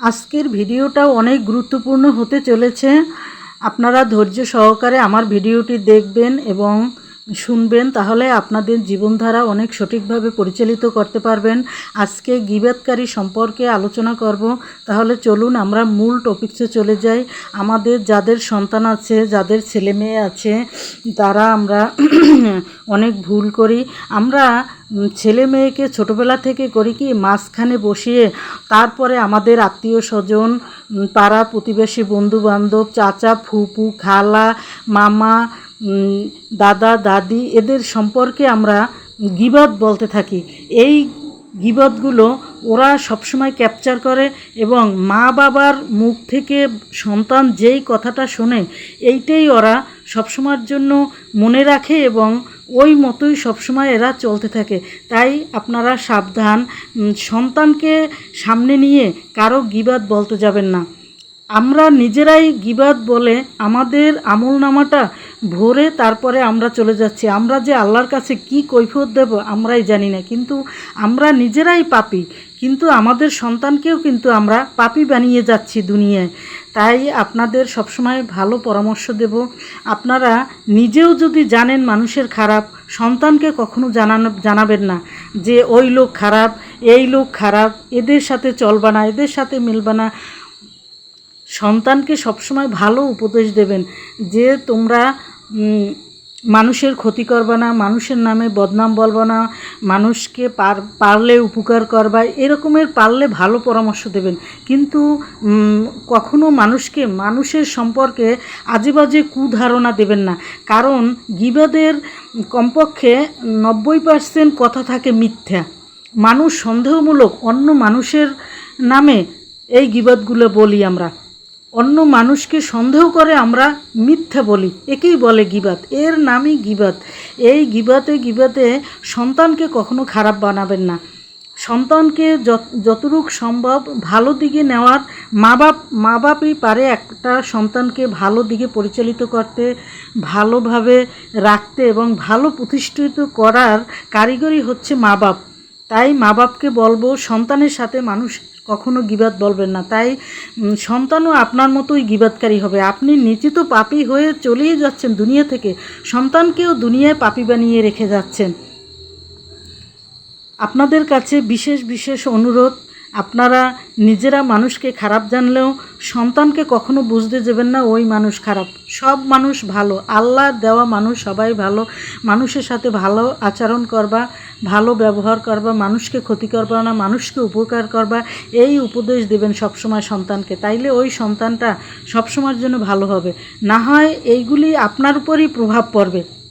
আজকের ভিডিওটাও অনেক গুরুত্বপূর্ণ হতে চলেছে। আপনারা ধৈর্য সহকারে আমার ভিডিওটি দেখবেন এবং শুনবেন, তাহলে আপনাদের জীবনধারা অনেক সঠিকভাবে পরিচালিত করতে পারবেন। আজকে গিবাদকারী সম্পর্কে আলোচনা করব। তাহলে চলুন আমরা মূল টপিকসে চলে যাই। আমাদের যাদের সন্তান আছে, যাদের ছেলে মেয়ে আছে, তারা আমরা অনেক ভুল করি। আমরা ছেলে মেয়েকে ছোটোবেলা থেকে করি কি, মাঝখানে বসিয়ে তারপরে আমাদের আত্মীয় স্বজন পাড়া প্রতিবেশী বন্ধু বান্ধব চাচা, ফুপু, খালা, মামা দাদা, দাদি, এদের সম্পর্কে আমরা গিবাদ বলতে থাকি। এই গিবতগুলো ওরা সবসময় ক্যাপচার করে এবং মা বাবার মুখ থেকে সন্তান যেই কথাটা শোনে, এইটাই ওরা সবসময়ের জন্য মনে রাখে এবং ওই মতোই সবসময় এরা চলতে থাকে। তাই আপনারা সাবধান সন্তানকে সামনে নিয়ে কারও গিবাদ বলতে যাবেন না। আমরা নিজেরাই গিবাদ বলে আমাদের আমল নামাটা ভরে তারপরে আমরা চলে যাচ্ছি। আমরা যে আল্লাহর কাছে কি কৈফত দেব আমরাই জানি না। কিন্তু আমরা নিজেরাই পাপি। কিন্তু আমাদের সন্তানকেও কিন্তু আমরা পাপি বানিয়ে যাচ্ছি দুনিয়ায়। তাই আপনাদের সবসময় ভালো পরামর্শ দেব। আপনারা নিজেও যদি জানেন মানুষের খারাপ, সন্তানকে কখনো জানানো, জানাবেন না যে, ওই লোক খারাপ, এই লোক খারাপ, এদের সাথে চলবা না, এদের সাথে মিলবা না। সন্তানকে সবসময় ভালো উপদেশ দেবেন যে তোমরা মানুষের ক্ষতি করবা না, মানুষের নামে বদনাম বলবা না, মানুষকে পার, পারলে উপকার করবা, এরকমের পারলে ভালো পরামর্শ দেবেন। কিন্তু কখনো মানুষকে, মানুষের সম্পর্কে আজেবাজে কুধারণা দেবেন না। কারণ গিবাদের কমপক্ষে নব্বই পার্সেন্ট কথা থাকে মিথ্যা। মানুষ সন্দেহমূলক অন্য মানুষের নামে এই গিবাদগুলো বলি আমরা। অন্য মানুষকে সন্দেহ করে আমরা মিথ্যা বলি। একেই বলে গিবাত। এর নামই গিবাত। এই গিবাতে গিবাতে সন্তানকে কখনো খারাপ বানাবেন না। সন্তানকে যত যতটুক সম্ভব ভালো দিকে নেওয়ার মা বাপ মা বাপই পারে একটা সন্তানকে ভালো দিকে পরিচালিত করতে, ভালোভাবে রাখতে এবং ভালো প্রতিষ্ঠিত করার কারিগরি হচ্ছে মা বাপ তাই মা বাপকে বলব, সন্তানের সাথে মানুষ কখনো গিবাদ বলবেন না। তাই সন্তানও আপনার মতোই গিবাদকারী হবে। আপনি নিজে তো পাপি হয়ে চলেই যাচ্ছেন দুনিয়া থেকে। সন্তানকেও দুনিয়ায় পাপি বানিয়ে রেখে যাচ্ছেন। আপনাদের কাছে বিশেষ বিশেষ অনুরোধ, আপনারা নিজেরা মানুষকে খারাপ জানলেও সন্তানকে কখনো বুঝতে দেবেন না, ওই মানুষ খারাপ। সব মানুষ ভালো। আল্লাহ দেওয়া মানুষ সবাই ভালো। মানুষের সাথে ভালো আচরণ করবা। ভালো ব্যবহার করবা, মানুষকে ক্ষতি করবা না, মানুষকে উপকার করবা, এই উপদেশ দেবেন সবসময় সন্তানকে। তাইলে ওই সন্তানটা সবসময়ের জন্য ভালো হবে। না হয় এইগুলি আপনার উপরই প্রভাব পড়বে।